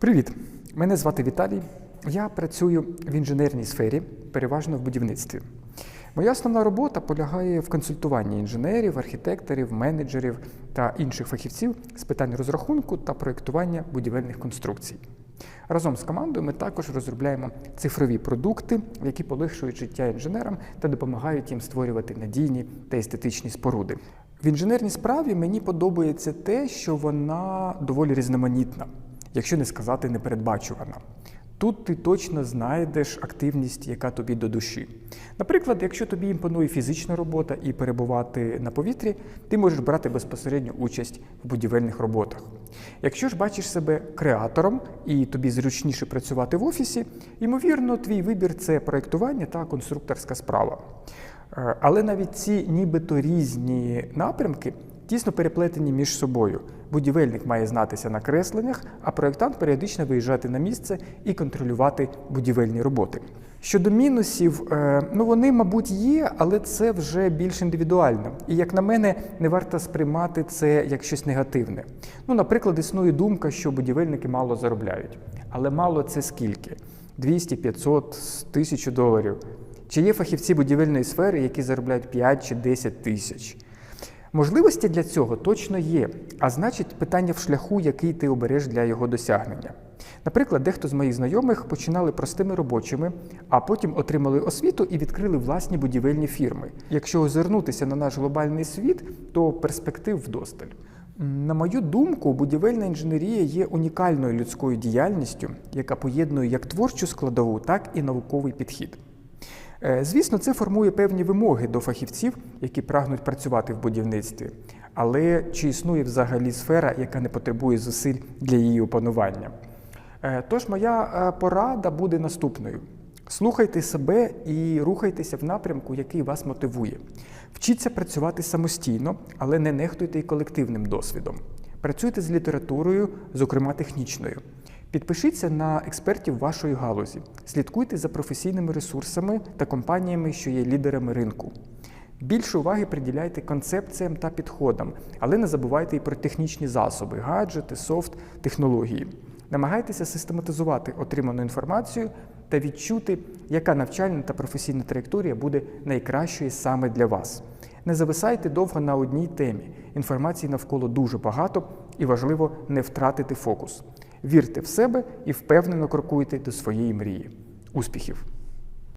Привіт! Мене звати Віталій. Я працюю в інженерній сфері, переважно в будівництві. Моя основна робота полягає в консультуванні інженерів, архітекторів, менеджерів та інших фахівців з питань розрахунку та проєктування будівельних конструкцій. Разом з командою ми також розробляємо цифрові продукти, які полегшують життя інженерам та допомагають їм створювати надійні та естетичні споруди. В інженерній справі мені подобається те, що вона доволі різноманітна, якщо не сказати непередбачувана. Тут ти точно знайдеш активність, яка тобі до душі. Наприклад, якщо тобі імпонує фізична робота і перебувати на повітрі, ти можеш брати безпосередню участь в будівельних роботах. Якщо ж бачиш себе креатором і тобі зручніше працювати в офісі, ймовірно, твій вибір це проєктування та конструкторська справа. Е, Але навіть ці нібито різні напрямки тісно переплетені між собою. Будівельник має знатися на кресленнях, а проєктант періодично виїжджати на місце і контролювати будівельні роботи. Щодо мінусів, е, ну вони, мабуть, є, але це вже більш індивідуально. І, як на мене, не варто сприймати це як щось негативне. Ну, наприклад, існує думка, що будівельники мало заробляють. Але мало це скільки? 200, 500, 1000 доларів. Чи є фахівці будівельної сфери, які заробляють 5 чи 10 тисяч? Можливості для цього точно є, а значить, питання в шляху, який ти обереш для його досягнення. Наприклад, дехто з моїх знайомих починали простими робочими, а потім отримали освіту і відкрили власні будівельні фірми. Якщо озирнутися на наш глобальний світ, то перспектив вдосталь. На мою думку, будівельна інженерія є унікальною людською діяльністю, яка поєднує як творчу складову, так і науковий підхід. Е, Звісно, це формує певні вимоги до фахівців, які прагнуть працювати в будівництві. Але чи існує взагалі сфера, яка не потребує зусиль для її опанування? Е, Тож моя е, порада буде наступною: слухайте себе і рухайтеся в напрямку, який вас мотивує. Вчіться працювати самостійно, але не нехтуйте й колективним досвідом. Працюйте з літературою, зокрема технічною. Підпишіться на експертів вашої галузі, слідкуйте за професійними ресурсами та компаніями, що є лідерами ринку. Більше уваги приділяйте концепціям та підходам, але не забувайте і про технічні засоби, гаджети, софт, технології. Намагайтеся систематизувати отриману інформацію та відчути, яка навчальна та професійна траєкторія буде найкращою саме для вас. Не зависайте довго на одній темі. Інформації навколо дуже багато і важливо не втратити фокус. Вірте в себе і впевнено крокуйте до своєї мрії. Успіхів!